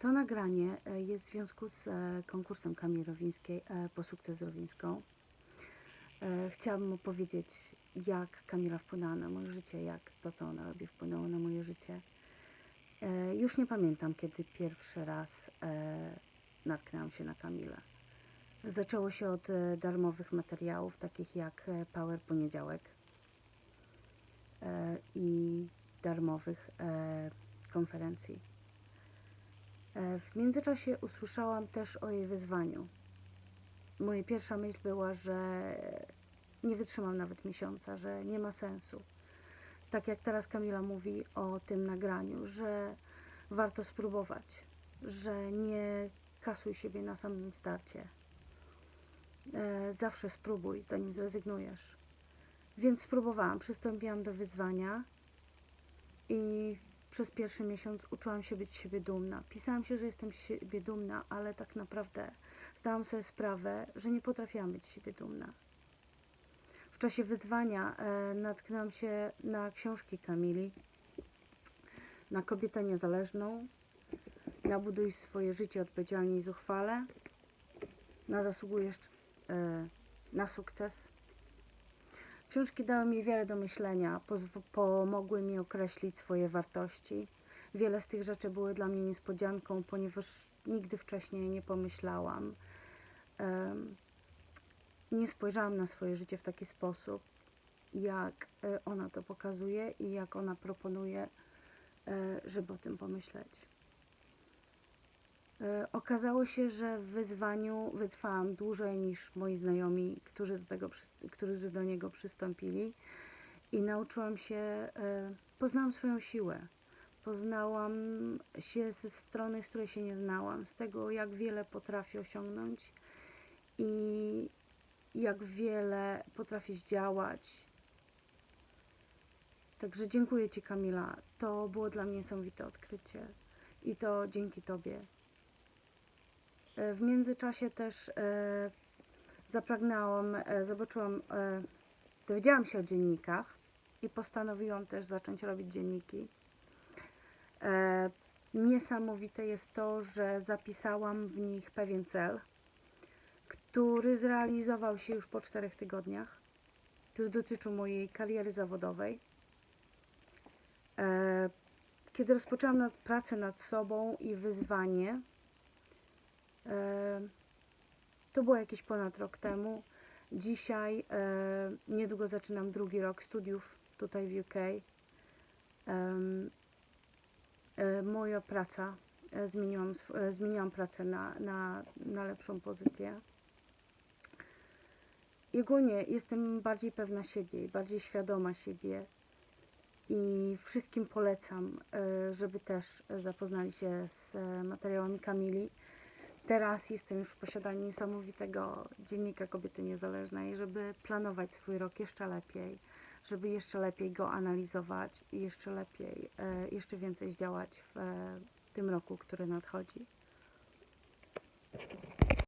To nagranie e, jest w związku z e, konkursem Kamili Rowińskiej e, po sukces Rowińską. Chciałabym opowiedzieć, jak Kamila wpłynęła na moje życie, jak to, co ona robi, wpłynęło na moje życie. Już nie pamiętam, kiedy pierwszy raz natknęłam się na Kamilę. Zaczęło się od darmowych materiałów, takich jak Power Poniedziałek i darmowych konferencji. E, W międzyczasie usłyszałam też o jej wyzwaniu. Moja pierwsza myśl była, że nie wytrzymam nawet miesiąca, że nie ma sensu. Tak jak teraz Kamila mówi o tym nagraniu, że warto spróbować, że nie kasuj siebie na samym starcie. E, Zawsze spróbuj, zanim zrezygnujesz. Więc spróbowałam, przystąpiłam do wyzwania i przez pierwszy miesiąc uczyłam się być siebie dumna. Pisałam się, że jestem siebie dumna, ale tak naprawdę zdałam sobie sprawę, że nie potrafiłam być siebie dumna. W czasie wyzwania e, natknęłam się na książki Kamili, na kobietę niezależną, na buduj swoje życie odpowiedzialnie i zuchwale, na zasługujesz e, na sukces. Książki dały mi wiele do myślenia, pomogły mi określić swoje wartości. Wiele z tych rzeczy były dla mnie niespodzianką, ponieważ nigdy wcześniej nie pomyślałam. nie spojrzałam na swoje życie w taki sposób, jak e, ona to pokazuje i jak ona proponuje, e, żeby o tym pomyśleć. E, Okazało się, że w wyzwaniu wytrwałam dłużej niż moi znajomi, którzy do, tego, którzy do niego przystąpili i nauczyłam się, e, poznałam swoją siłę. Poznałam się ze strony, z której się nie znałam, z tego, jak wiele potrafię osiągnąć i jak wiele potrafię zdziałać. Także dziękuję Ci, Kamila. To było dla mnie niesamowite odkrycie i to dzięki Tobie. E, W międzyczasie też e, zapragnęłam, e, zobaczyłam, dowiedziałam się o dziennikach i postanowiłam też zacząć robić dzienniki. Niesamowite jest to, że zapisałam w nich pewien cel, który zrealizował się już po czterech tygodniach, który dotyczył mojej kariery zawodowej. Kiedy rozpoczęłam pracę nad sobą i wyzwanie, to było jakieś ponad rok temu. Dzisiaj e, niedługo zaczynam drugi rok studiów tutaj w UK. E, moja praca, e, zmieniłam, e, zmieniłam pracę na, na, na lepszą pozycję. I ogólnie jestem bardziej pewna siebie, bardziej świadoma siebie i wszystkim polecam, e, żeby też e, zapoznali się z e, materiałami Kamili. Teraz jestem już w posiadaniu niesamowitego dziennika Kobiety Niezależnej, żeby planować swój rok jeszcze lepiej, żeby jeszcze lepiej go analizować i jeszcze lepiej, e, jeszcze więcej zdziałać w tym roku, który nadchodzi.